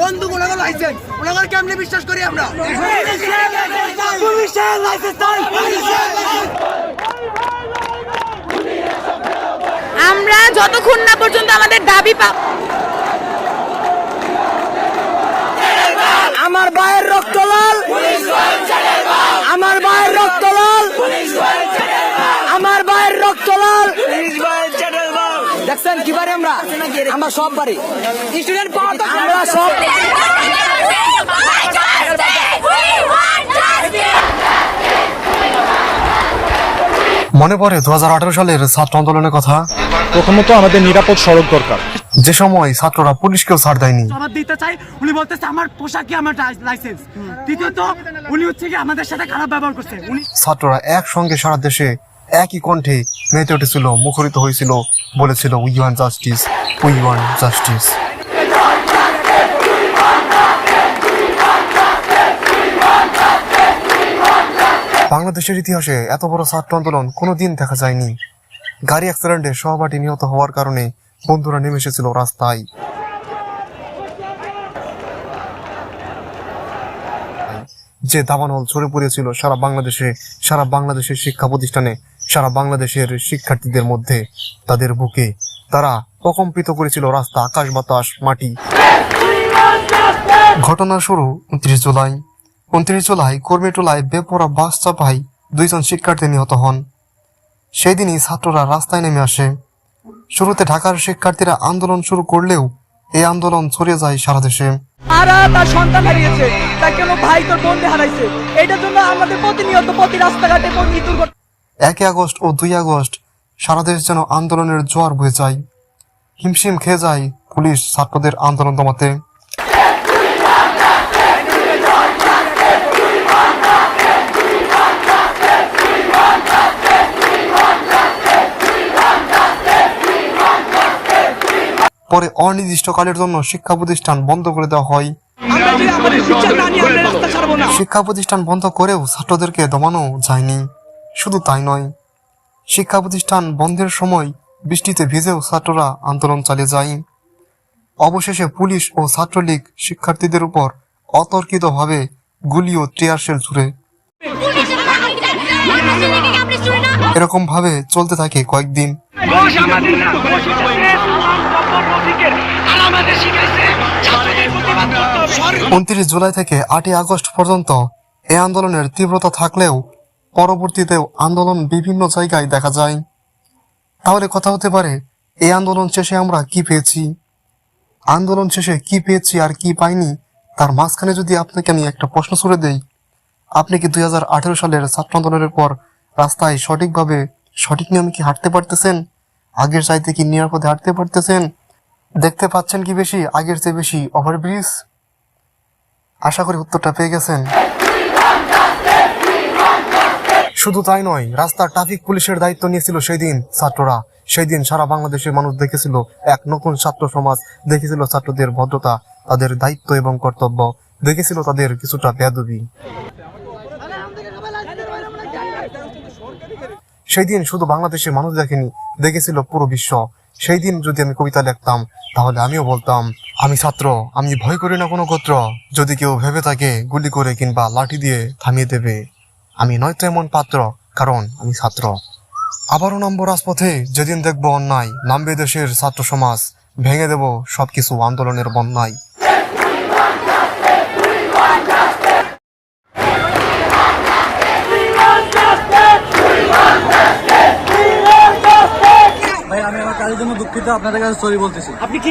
বন্দুক ওনাদের লাইসেন্স ওনাদের কেমনে বিশ্বাস করি আমরা? আমরা যতক্ষণ না পর্যন্ত আমাদের দাবি পা আমার ভাইয়ের রক্ত লাল। আমার ভাইয়ের রক্ত লাল। আমার ভাইয়ের রক্ত লাল। দেখছেন কি বারে আমরা? আমরা সব বাড়ি। স্টুডেন্ট আমরা সব মনে পড়ে দু সালের ছাত্র আন্দোলনের কথা? প্রথমত আমাদের নিরাপদ সড়ক দরকার। যে সময় ছাত্ররা পুলিশকেও ছাড় দেয়নি। জবাব দিতে চাই উনি বলতেছে আমার পোশাকই আমার লাইসেন্স দ্বিতীয়ত উনি হচ্ছে কি আমাদের সাথে খারাপ ব্যবহার করছে। উনি ছাত্ররা একসঙ্গে সারা দেশে একই কণ্ঠে মেতে উঠেছিল মুখরিত হয়েছিল। বলেছিল we want justice we want justice বাংলাদেশের ইতিহাসে এত বড় ছাত্র আন্দোলন কোনো দিন দেখা যায়নি। গাড়ি অ্যাক্সিডেন্টে সহপাঠী নিহত হওয়ার কারণে বন্ধুরা নেমে এসেছিল রাস্তায়। যে দাবানল ছড়ে পড়েছিল সারা বাংলাদেশে, সারা বাংলাদেশের শিক্ষা প্রতিষ্ঠানে সারা বাংলাদেশের শিক্ষার্থীদের মধ্যে তাদের বুকে তারা প্রকম্পিত করেছিল রাস্তা, আকাশ বাতাস, মাটি। ঘটনা শুরু উনত্রিশ জুলাই। উনত্রিশ জুলাই কর্মীটোলায় বেপরা বাস চাপাই দুইজন শিক্ষার্থী নিহত হন। সেই দিনই ছাত্ররা রাস্তায় নেমে আসে। শুরুতে ঢাকার শিক্ষার্থীরা আন্দোলন শুরু করলেও এই আন্দোলন ছড়িয়ে যায় সারা দেশে। এটার জন্য আমাদের প্রতিনিয়ত প্রতি রাস্তাঘাটে একই আগস্ট ও দুই আগস্ট সারা দেশ যেন আন্দোলনের জোয়ার বয়ে যায়। হিমশিম খেয়ে যায় পুলিশ ছাত্রদের আন্দোলন দমাতে। পরে অনির্দিষ্টকালের জন্য শিক্ষা প্রতিষ্ঠান বন্ধ করে দেওয়া হয়। শিক্ষা প্রতিষ্ঠান বন্ধ করেও ছাত্রদেরকে দমানো যায়নি। শুধু তাই নয়, শিক্ষা প্রতিষ্ঠান বন্ধের সময় বৃষ্টিতে ভিজেও ছাত্ররা আন্দোলন চালিয়ে যায়। অবশেষে পুলিশ ও ছাত্রলীগ শিক্ষার্থীদের উপর অতর্কিতভাবে গুলি ও টিয়ারশেল ছুড়ে। এরকম ভাবে চলতে থাকে কয়েকদিন। উনত্রিশ জুলাই থেকে আটই আগস্ট পর্যন্ত এই আন্দোলনের তীব্রতা থাকলেও পরবর্তীতেও আন্দোলন বিভিন্ন জায়গায় দেখা যায়। তাহলে কথা হতে পারে, এই আন্দোলন শেষে আমরা কি পেয়েছি? আন্দোলন শেষে কি পেয়েছি আর কি পাইনি? তার মাঝখানে যদি আপনাকে আমি একটা প্রশ্ন ছুড়ে দেই, আপনি কি দুই হাজার আঠেরো সালের ছাত্র আন্দোলনের পর রাস্তায় সঠিকভাবে সঠিক নিয়মে কি হাঁটতে পারতেছেন? আগের চাইতে কি নিরাপদে হাঁটতে পারতেছেন? দেখতে পাচ্ছেন কি বেশি? আগের চেয়ে বেশি ওভারব্রিজ আশা করি উত্তরটা পেয়ে গেছেন। শুধু তাই নয়, রাস্তার ট্রাফিক পুলিশের দায়িত্ব নিয়েছিল সেই দিন ছাত্ররা। সেই দিন সারা বাংলাদেশের মানুষ দেখেছিল, এক নতুন ছাত্র সমাজ দেখেছিল ছাত্রদের ভদ্রতা, তাদের দায়িত্ব এবং কর্তব্য, দেখেছিল তাদের কিছুটা বেদবি সেই দিন শুধু বাংলাদেশের মানুষ দেখেনি, দেখেছিল পুরো বিশ্ব। সেই দিন যদি আমি কবিতা লিখতাম, তাহলে আমিও বলতাম, আমি ছাত্র, আমি ভয় করি না কোনো গোত্র। যদি কেউ ভেবে থাকে, গুলি করে কিংবা লাঠি দিয়ে থামিয়ে দেবে। আমি নয়তো এমন পাত্র কারণ আমি ছাত্র। আবারও নামবো রাজপথে যেদিন দেখব অন্যায় নামবে দেশের ছাত্র সমাজ ভেঙে দেব সবকিছু আন্দোলনের বন্যায়। ভাই আমি আমার কাজের জন্য দুঃখিত আপনাদের কাছে সরি বলতেছি। আপনি কি